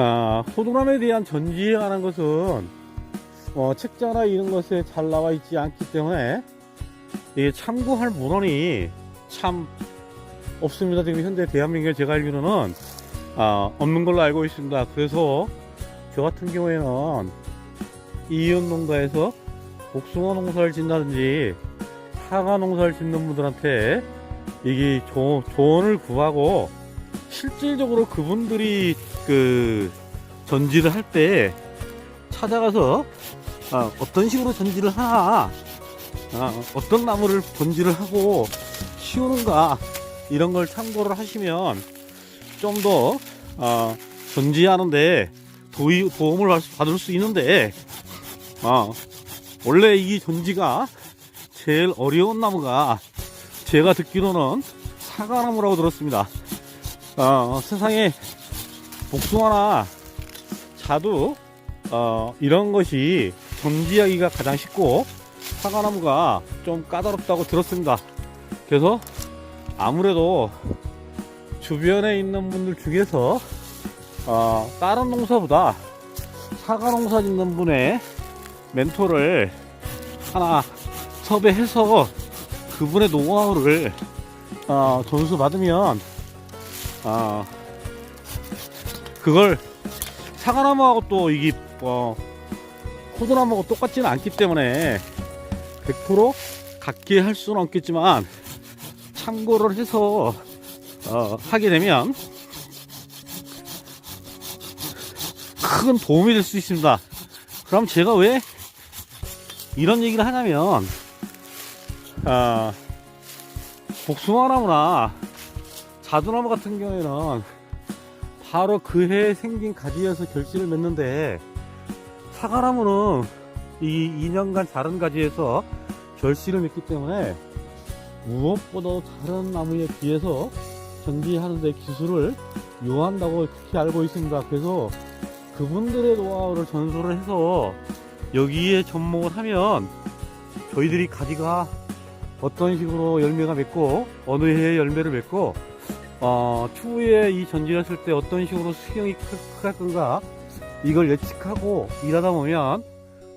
아, 호두람에 대한 전지에 관한 것은 어, 책자나 이런 것에 잘 나와 있지 않기 때문에 이게 참고할 문헌이 참 없습니다. 지금 현재 대한민국에 제가 알기로는 아, 없는 걸로 알고 있습니다. 그래서 저 같은 경우에는 이윤 농가에서 복숭아 농사를 짓는다든지 사과 농사를 짓는 분들한테 이게 조, 조언을 구하고 실질적으로 그분들이 그 전지를 할 때 찾아가서 아, 어떤 식으로 전지를 하나 아, 어떤 나무를 전지를 하고 키우는가 이런 걸 참고를 하시면 좀더 어, 전지하는데 도이, 도움을 받- 받을 수 있는데 어, 원래 이 전지가 제일 어려운 나무가 제가 듣기로는 사과나무라고 들었습니다. 어, 세상에 복숭아나 자두 어, 이런 것이 전지하기가 가장 쉽고 사과나무가 좀 까다롭다고 들었습니다. 그래서 아무래도 주변에 있는 분들 중에서 어, 다른 농사보다 사과 농사 짓는 분의 멘토를 하나 섭외해서 그분의 노하우를 어, 전수 받으면 어, 그걸 사과나무하고 또 이게 어, 호두나무하고 똑같지는 않기 때문에 100% 같게 할 수는 없겠지만 참고를 해서 어, 하게 되면 큰 도움이 될 수 있습니다. 그럼 제가 왜 이런 얘기를 하냐면 아, 복숭아나무나 자두나무 같은 경우에는 바로 그 해에 생긴 가지에서 결실을 맺는데 사과나무는 이 2년간 자른 가지에서 결실을 맺기 때문에 무엇보다 다른 나무에 비해서 전지하는데 기술을 요한다고 특히 알고 있습니다. 그래서 그분들의 노하우를 전수를 해서 여기에 접목을 하면 저희들이 가지가 어떤 식으로 열매가 맺고 어느 해에 열매를 맺고 어, 추후에 이 전지를 했을 때 어떤 식으로 수영이 클 건가 이걸 예측하고 일하다 보면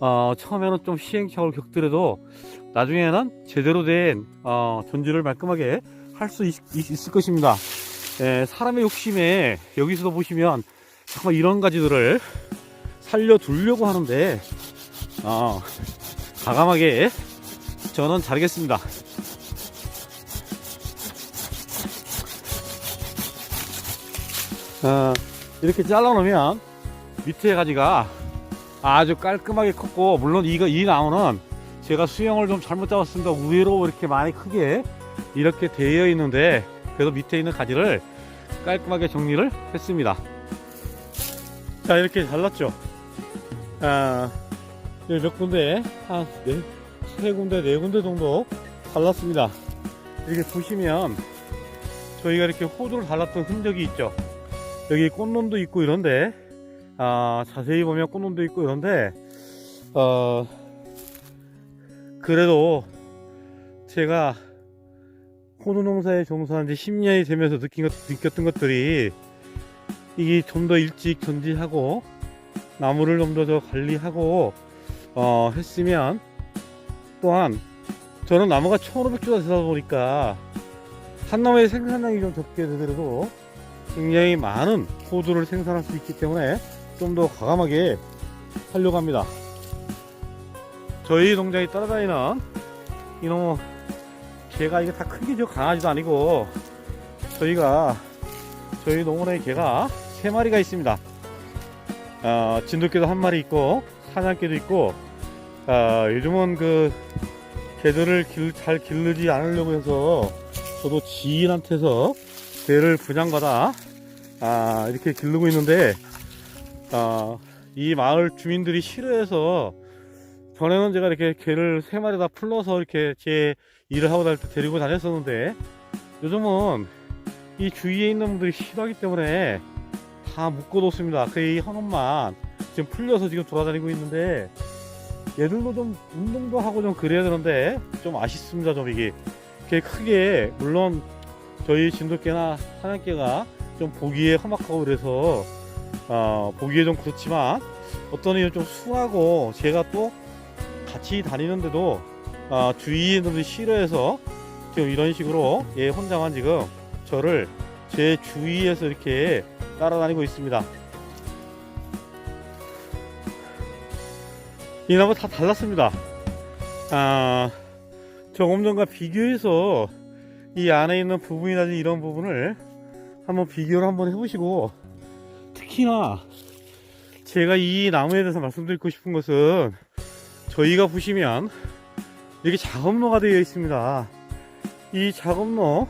어, 처음에는 좀 시행착오를 겪더라도 나중에는 제대로 된 어, 전지를 말끔하게 할 수 있을 것입니다. 예, 사람의 욕심에 여기서도 보시면 정말 이런 가지들을 살려두려고 하는데 어, 과감하게 저는 자르겠습니다. 어, 이렇게 잘라놓으면 밑에 가지가 아주 깔끔하게 컸고 물론 이거 이 나무는 제가 수영을 좀 잘못 잡았습니다. 우회로 이렇게 많이 크게 이렇게 되어 있는데 그래도 밑에 있는 가지를 깔끔하게 정리를 했습니다. 자 이렇게 잘랐죠. 아, 몇 군데 한 네, 세 군데 네 군데 정도 잘랐습니다. 이렇게 보시면 저희가 이렇게 호두를 잘랐던 흔적이 있죠. 여기 꽃놈도 있고 이런데 아, 자세히 보면 꽃놈도 있고 이런데 어, 그래도 제가 호두 농사에 종사한 지 10년이 되면서 느낀 것, 느꼈던 것들이 이게 좀 더 일찍 전지하고 나무를 좀 더 더 관리하고 어, 했으면 또한 저는 나무가 1500주가 되다 보니까 한 나무의 생산량이 좀 적게 되더라도 굉장히 많은 호두를 생산할 수 있기 때문에 좀 더 과감하게 하려고 합니다. 저희 농장에 따라다니는 이놈 개가 이게 다 크게 저 강아지도 아니고 저희가 저희 농원에 개가 세 마리가 있습니다. 어, 진돗개도 한 마리 있고 사냥개도 있고 어, 요즘은 그 개들을 길, 잘 기르지 않으려고 해서 저도 지인한테서 개를 분양받아 아, 이렇게 기르고 있는데 아, 이 마을 주민들이 싫어해서 전에는 제가 이렇게 개를 세 마리 다 풀러서 이렇게 제 일을 하고 다닐 때 데리고 다녔었는데 요즘은 이 주위에 있는 분들이 싫어하기 때문에 다 묶어놓습니다. 그이 현엄만 지금 풀려서 지금 돌아다니고 있는데 얘들도 좀 운동도 하고 좀 그래야 되는데 좀 아쉽습니다. 좀 이게 이렇게 크게 물론 저희 진돗개나 사냥개가 좀 보기에 험악하고 그래서 어, 보기에 좀 그렇지만 어떤 이는 좀 수하고 제가 또 같이 다니는데도 어, 주위에 있는 분들이 싫어해서 지금 이런 식으로 얘 혼자만 지금 저를 제 주위에서 이렇게 따라다니고 있습니다. 이 나무 다 달랐습니다. 아, 조금 전과 비교해서 이 안에 있는 부분이라든지 이런 부분을 한번 비교를 한번 해보시고 특히나 제가 이 나무에 대해서 말씀드리고 싶은 것은 저희가 보시면 이렇게 작업로가 되어 있습니다. 이 작업로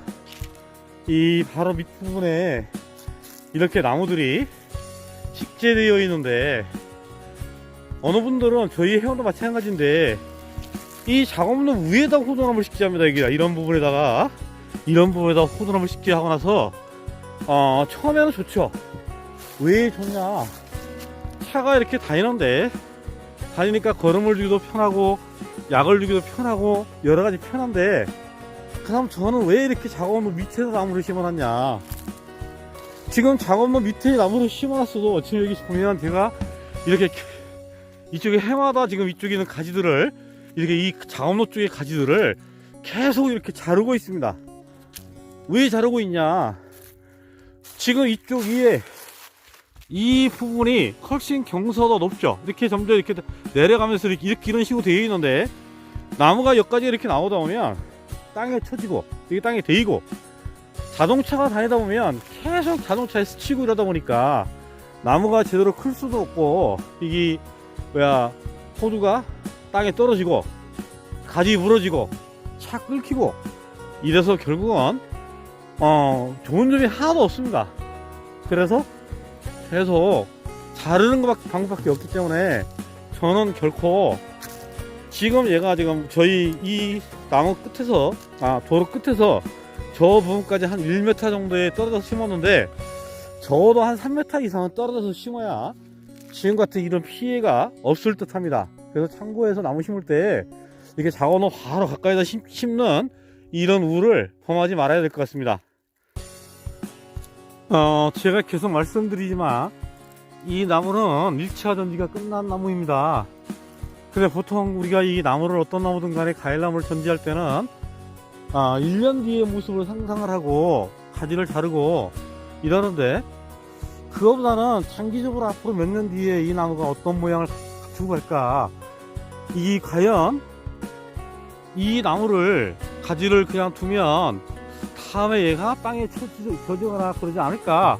이 바로 밑부분에 이렇게 나무들이 식재되어 있는데 어느 분들은 저희 회원도 마찬가지인데 이 작업로 위에다 호두나무를 식재합니다. 여기 이런 부분에다가 이런 부분에다 호두나무를 식재하고 나서 어 처음에는 좋죠. 왜 좋냐? 차가 이렇게 다니는데 다니니까 걸음을 주기도 편하고 약을 주기도 편하고 여러 가지 편한데 그다음 저는 왜 이렇게 작업로 밑에서 나무를 심어놨냐? 지금 작업로 밑에 나무를 심어놨어도 지금 여기 보면 제가 이렇게 이쪽에 해마다 지금 이쪽에 있는 가지들을 이렇게 이 작업로 쪽의 가지들을 계속 이렇게 자르고 있습니다. 왜 자르고 있냐? 지금 이쪽 위에 이 부분이 훨씬 경사가 높죠. 이렇게 점점 이렇게 내려가면서 이렇게, 이런 식으로 되어 있는데 나무가 여기까지 이렇게 나오다 보면 땅에 쳐지고 이게 땅에 데이고 자동차가 다니다 보면 계속 자동차에 스치고 이러다 보니까 나무가 제대로 클 수도 없고 이게 뭐야 호두가 땅에 떨어지고 가지 부러지고 차 끊기고 이래서 결국은 어 좋은 점이 하나도 없습니다. 그래서 계속 자르는 것밖에 방법밖에 없기 때문에 저는 결코 지금 얘가 지금 저희 이 나무 끝에서 아 도로 끝에서 저 부분까지 한 1m 정도에 떨어져서 심었는데 적어도 한 3m 이상은 떨어져서 심어야 지금 같은 이런 피해가 없을 듯 합니다. 그래서 참고해서 나무 심을 때 이렇게 작업로 바로 가까이다 심, 심는 이런 우를 범하지 말아야 될 것 같습니다. 어, 제가 계속 말씀드리지만 이 나무는 1차 전지가 끝난 나무입니다. 근데 보통 우리가 이 나무를 어떤 나무든 간에 과일나무를 전지할 때는 아, 1년 뒤의 모습을 상상을 하고 가지를 자르고 이러는데 그거보다는 장기적으로 앞으로 몇 년 뒤에 이 나무가 어떤 모양을 갖추고 갈까 이 과연 이 나무를 가지를 그냥 두면 다음에 얘가 쳐지- 젖어거나 그러지 않을까?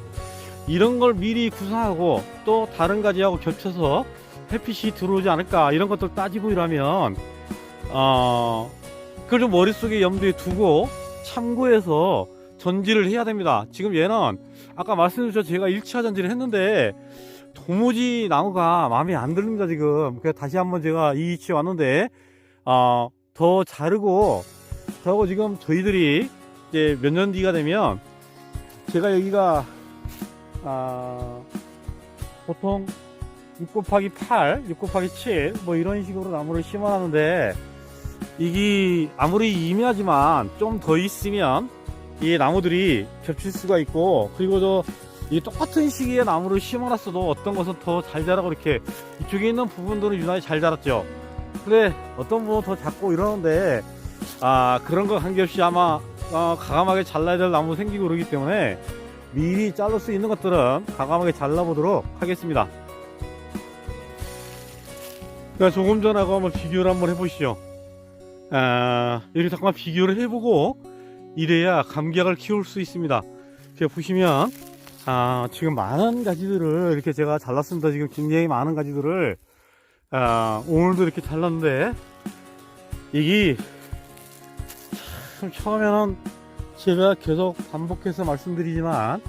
이런 걸 미리 구상하고 또 다른 가지하고 겹쳐서 햇빛이 들어오지 않을까? 이런 것들 따지고 이러면 어 그걸 좀 머릿속에 염두에 두고 참고해서 전지를 해야 됩니다. 지금 얘는 아까 말씀드렸죠. 제가 1차 전지를 했는데 도무지 나무가 마음에 안 듭니다 지금. 그래서 다시 한번 제가 이 위치에 왔는데 어, 더 자르고 저거 지금 저희들이 이제 몇 년 뒤가 되면 제가 여기가 아, 보통 6 곱하기 8, 6 곱하기 7, 뭐 이런 식으로 나무를 심어놨는데, 이게 아무리 임야지만 좀 더 있으면 이 나무들이 겹칠 수가 있고, 그리고 저, 이 똑같은 시기에 나무를 심어놨어도 어떤 것은 더 잘 자라고 이렇게 이쪽에 있는 부분들은 유난히 잘 자랐죠. 근데 어떤 부분은 더 작고 이러는데, 아, 그런 거 관계없이 아마, 어, 가감하게 잘라야 될 나무 생기고 그러기 때문에 미리 자를 수 있는 것들은 가감하게 잘라보도록 하겠습니다. 그러니까 조금 전하고 한번 비교를 한번 해보시죠. 아, 이렇게 잠깐 비교를 해보고 이래야 감각을 키울 수 있습니다. 제가 보시면 아, 지금 많은 가지들을 이렇게 제가 잘랐습니다. 지금 굉장히 많은 가지들을 아, 오늘도 이렇게 잘랐는데 이게 참 처음에는 제가 계속 반복해서 말씀드리지만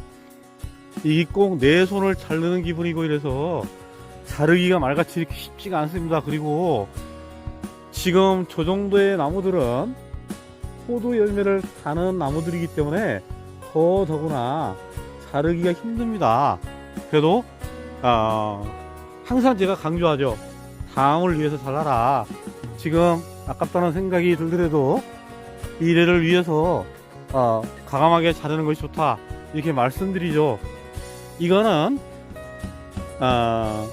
이게 꼭 내 손을 자르는 기분이고 이래서 자르기가 말같이 이렇게 쉽지가 않습니다. 그리고 지금 저 정도의 나무들은 포도 열매를 다는 나무들이기 때문에 더 더구나 자르기가 힘듭니다. 그래도 어, 항상 제가 강조하죠. 다음을 위해서 잘라라. 지금 아깝다는 생각이 들더라도 미래를 위해서 어, 가감하게 자르는 것이 좋다. 이렇게 말씀드리죠. 이거는 아,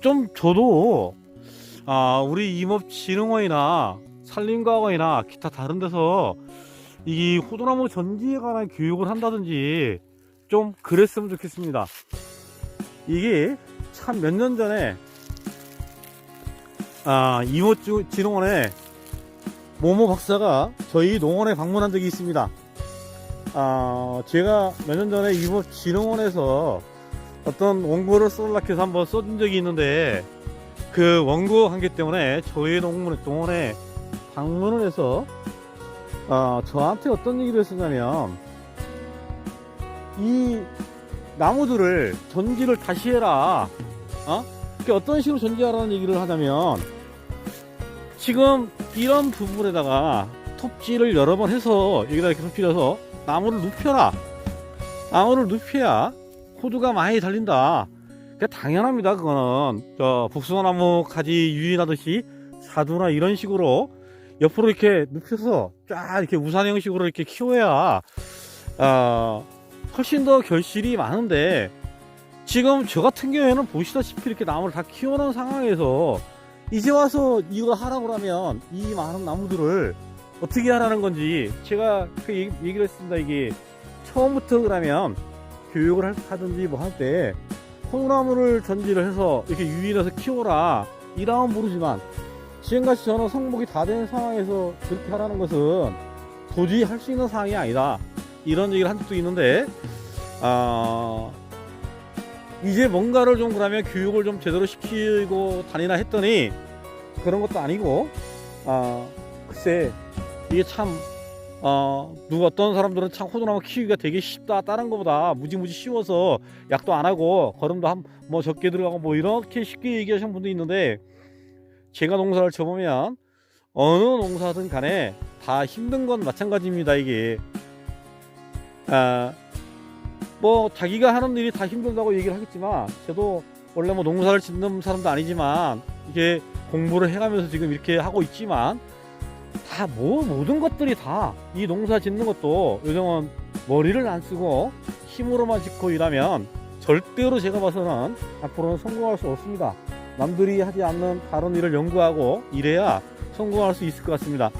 좀 저도 아, 우리 임업진흥원이나 산림과학원이나 기타 다른 데서 이 호두나무 전지에 관한 교육을 한다든지 좀 그랬으면 좋겠습니다. 이게 참 몇 년 전에 아, 임업진흥원에 모모 박사가 저희 농원에 방문한 적이 있습니다. 아, 제가 몇 년 전에 임업진흥원에서 어떤 원고를 써달라 해서 한번 써준 적이 있는데 그 원고 관계 때문에 저희 농원, 농원에 방문을 해서 어, 저한테 어떤 얘기를 했었냐면 이 나무들을 전지를 다시 해라 어? 그게 어떤 식으로 전지하라는 얘기를 하냐면 지금 이런 부분에다가 톱질을 여러 번 해서 여기다 이렇게 톱질해서 나무를 눕혀라. 나무를 눕혀야 호두가 많이 달린다. 그 당연합니다 그거는. 저 복숭아 나무 가지 유인하듯이 사두나 이런 식으로 옆으로 이렇게 눕혀서 쫙 이렇게 우산 형식으로 이렇게 키워야 어, 훨씬 더 결실이 많은데 지금 저 같은 경우에는 보시다시피 이렇게 나무를 다 키워놓은 상황에서 이제 와서 이거 하라고 하면 이 많은 나무들을 어떻게 하라는 건지 제가 그 얘기, 얘기를 했습니다. 이게 처음부터 그러면 교육을 할- 하든지 뭐 할 때 콩나무를 전지를 해서 이렇게 유인해서 키워라. 이라면 모르지만 지금같이 저는 성목이 다 된 상황에서 그렇게 하라는 것은 도저히 할 수 있는 상황이 아니다. 이런 얘기를 한 적도 있는데 아 이제 뭔가를 좀 그러면 교육을 좀 제대로 시키고 다니나 했더니 그런 것도 아니고 아 글쎄 이게 참 어, 누가 어떤 사람들은 참 호두나무 키우기가 되게 쉽다. 다른 것보다 무지무지 쉬워서 약도 안 하고 걸음도 한 뭐 적게 들어가고 뭐 이렇게 쉽게 얘기하시는 분도 있는데 제가 농사를 쳐보면 어느 농사든 간에 다 힘든 건 마찬가지입니다. 이게 아, 뭐 자기가 하는 일이 다 힘들다고 얘기를 하겠지만 저도 원래 뭐 농사를 짓는 사람도 아니지만 이게 공부를 해가면서 지금 이렇게 하고 있지만 다 뭐 모든 것들이 다 이 농사 짓는 것도 요즘은 머리를 안 쓰고 힘으로만 짓고 일하면 절대로 제가 봐서는 앞으로는 성공할 수 없습니다. 남들이 하지 않는 다른 일을 연구하고 이래야 성공할 수 있을 것 같습니다.